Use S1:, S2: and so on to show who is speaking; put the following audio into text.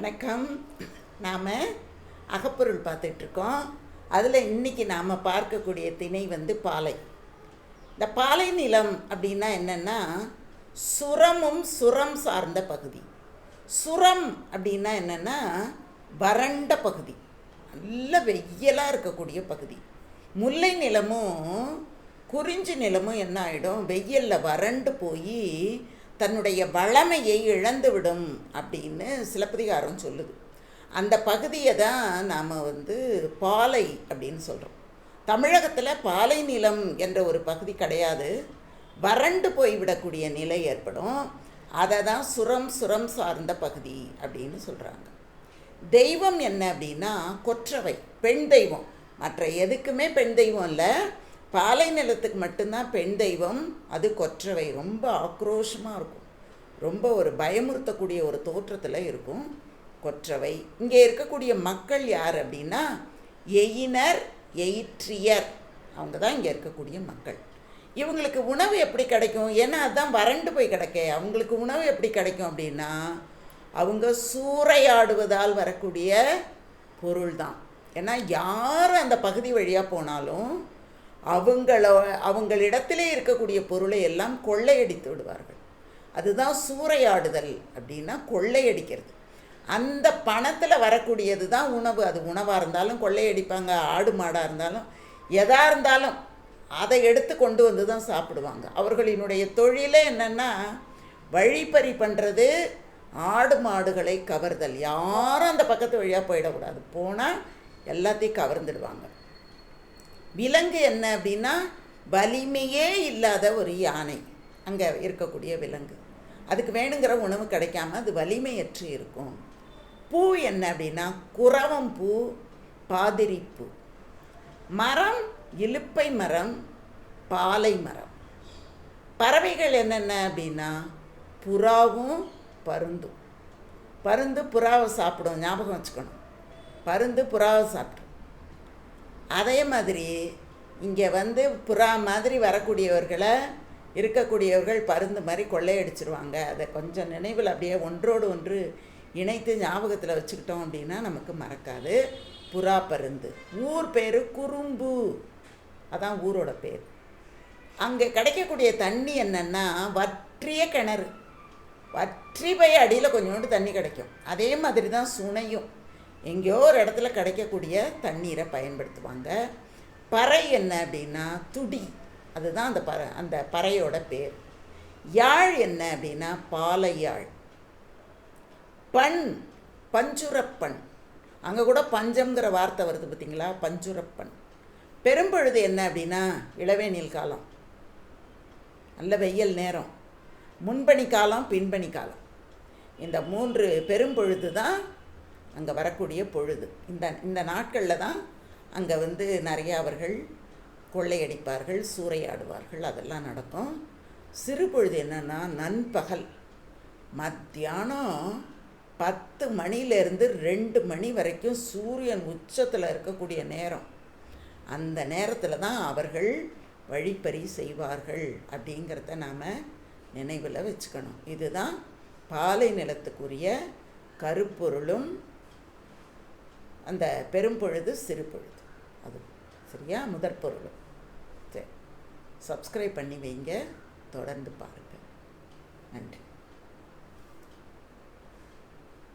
S1: வணக்கம். நாம் அகப்பொருள் பார்த்துட்ருக்கோம். அதில் இன்றைக்கி நாம் பார்க்கக்கூடிய திணை வந்து பாலை. இந்த பாலை நிலம் அப்படின்னா என்னென்னா சுரமும் சுரம் சார்ந்த பகுதி. சுரம் அப்படின்னா என்னென்னா வறண்ட பகுதி. நல்ல வெய்யலாக இருக்கக்கூடிய பகுதி. முல்லை நிலமும் குறிஞ்சி நிலமும் என்ன ஆகிடும் வெயிலில் வறண்டு போய் தன்னுடைய வளமையை இழந்துவிடும் அப்படின்னு சிலப்பதிகாரம் சொல்லுது. அந்த பகுதியை தான் நாம் வந்து பாலை அப்படின்னு சொல்கிறோம் தமிழகத்தில் பாலை நிலம் என்ற ஒரு பகுதி கிடையாது. வறண்டு போய்விடக்கூடிய நிலை ஏற்படும். அதை தான் சுரம் சுரம் சார்ந்த பகுதி அப்படின்னு சொல்கிறாங்க தெய்வம் என்ன அப்படின்னா கொற்றவை பெண் தெய்வம். மற்ற எதுக்குமே பெண் தெய்வம் இல்லை. பாலை நிலத்துக்கு மட்டும்தான் பெண் தெய்வம் அது கொற்றவை. ரொம்ப ஆக்ரோஷமாக இருக்கும். ரொம்ப ஒரு பயமுறுத்தக்கூடிய ஒரு தோற்றத்தில் இருக்கும் கொற்றவை. இங்கே இருக்கக்கூடிய மக்கள் யார் அப்படின்னா எயினர் எயிற்றியர். அவங்க தான் இங்கே இருக்கக்கூடிய மக்கள். இவங்களுக்கு உணவு எப்படி கிடைக்கும்? ஏன்னா அதுதான் வறண்டு போய் கிடைக்க. அவங்களுக்கு உணவு எப்படி கிடைக்கும் அப்படின்னா அவங்க சூறையாடுவதால் வரக்கூடிய பொருள் தான் ஏன்னா யார் அந்த பகுதி வழியாக போனாலும் அவங்கள அவங்களிடத்திலே இருக்கக்கூடிய பொருளை எல்லாம் கொள்ளையடித்து விடுவார்கள். அதுதான் சூறையாடுதல் அப்படின்னா கொள்ளையடிக்கிறது. அந்த பணத்தில் வரக்கூடியது தான் உணவு. அது உணவாக இருந்தாலும் கொள்ளையடிப்பாங்க ஆடு மாடாக இருந்தாலும் எதாக இருந்தாலும் அதை எடுத்து கொண்டு வந்து தான் சாப்பிடுவாங்க. அவர்களினுடைய தொழிலே என்னென்னா வழிப்பறி பண்ணுறது ஆடு மாடுகளை கவர்தல். யாரும் அந்த பக்கத்து வழியாக போயிடக்கூடாது. போனால் எல்லாத்தையும் கவர்ந்துடுவாங்க. விலங்கு என்ன அப்படின்னா வலிமையே இல்லாத ஒரு யானை. அங்கே இருக்கக்கூடிய விலங்கு. அதுக்கு வேணுங்கிற உணவு கிடைக்காம அது வலிமையற்று இருக்கும். பூ என்ன அப்படின்னா குரவம் பூ பாதிரிப்பூ. மரம் இலுப்பை மரம் பாலை மரம். பறவைகள் என்னென்ன அப்படின்னா புறாவும் பருந்தும். பருந்து புறாவை சாப்பிடும் ஞாபகம் வச்சுக்கணும். பருந்து புறாவை சாப்பிடும். அதே மாதிரி இங்கே வந்து புறா மாதிரி வரக்கூடியவர்களை இருக்கக்கூடியவர்கள் பருந்து மாதிரி கொள்ளையடிச்சிருவாங்க. அதை கொஞ்சம் நினைவில் அப்படியே ஒன்றோடு ஒன்று இணைத்து ஞாபகத்தில் வச்சுக்கிட்டோம் அப்படின்னா நமக்கு மறக்காது. புறா பருந்து. ஊர் பேர் குறும்பு. அதான் ஊரோட பேர். அங்கே கிடைக்கக்கூடிய தண்ணி என்னென்னா வற்றிய கிணறு. வற்றி போய் அடியில் கொஞ்சோண்டு தண்ணி கிடைக்கும். அதே மாதிரி தான் சுனையும். எங்கேயோ ஒரு இடத்துல கிடைக்கக்கூடிய தண்ணீரை பயன்படுத்துவாங்க. பறை என்ன அப்படின்னா துடி. அதுதான் அந்த பற அந்த பறையோட பேர். யாழ் என்ன அப்படின்னா பாலை யாழ் பண் பஞ்சுரப்பண். அங்கே கூட பஞ்சம்ங்கிற வார்த்தை வருது பார்த்தீங்களா? பஞ்சுரப்பண். பெரும்பொழுது என்ன அப்படின்னா இளவேனில் காலம். நல்ல வெயில் நேரம். முன்பணி காலம் பின்பணி காலம். இந்த மூன்று பெரும்பொழுது தான் அங்கே வரக்கூடிய பொழுது. இந்த இந்த நாட்களில் தான் அங்கே வந்து நிறைய அவர்கள் கொள்ளையடிப்பார்கள் சூறையாடுவார்கள் அதெல்லாம் நடக்கும். சிறு பொழுது என்னென்னா நண்பகல் மத்தியானம் பத்து மணிலேருந்து ரெண்டு மணி வரைக்கும் சூரியன் உச்சத்தில் இருக்கக்கூடிய நேரம். அந்த நேரத்தில் தான் அவர்கள் வழிப்பறி செய்வார்கள் அப்படிங்கிறத நாம் நினைவில் வச்சுக்கணும். இதுதான் பாலை நிலத்துக்குரிய கருப்பொருளும் அந்த பெரும்பொழுது சிறு பொழுது அது சரியா? முதற் பொருளும் சரி. சப்ஸ்கிரைப் பண்ணி வைங்க. தொடர்ந்து பாருங்கள் நன்றி.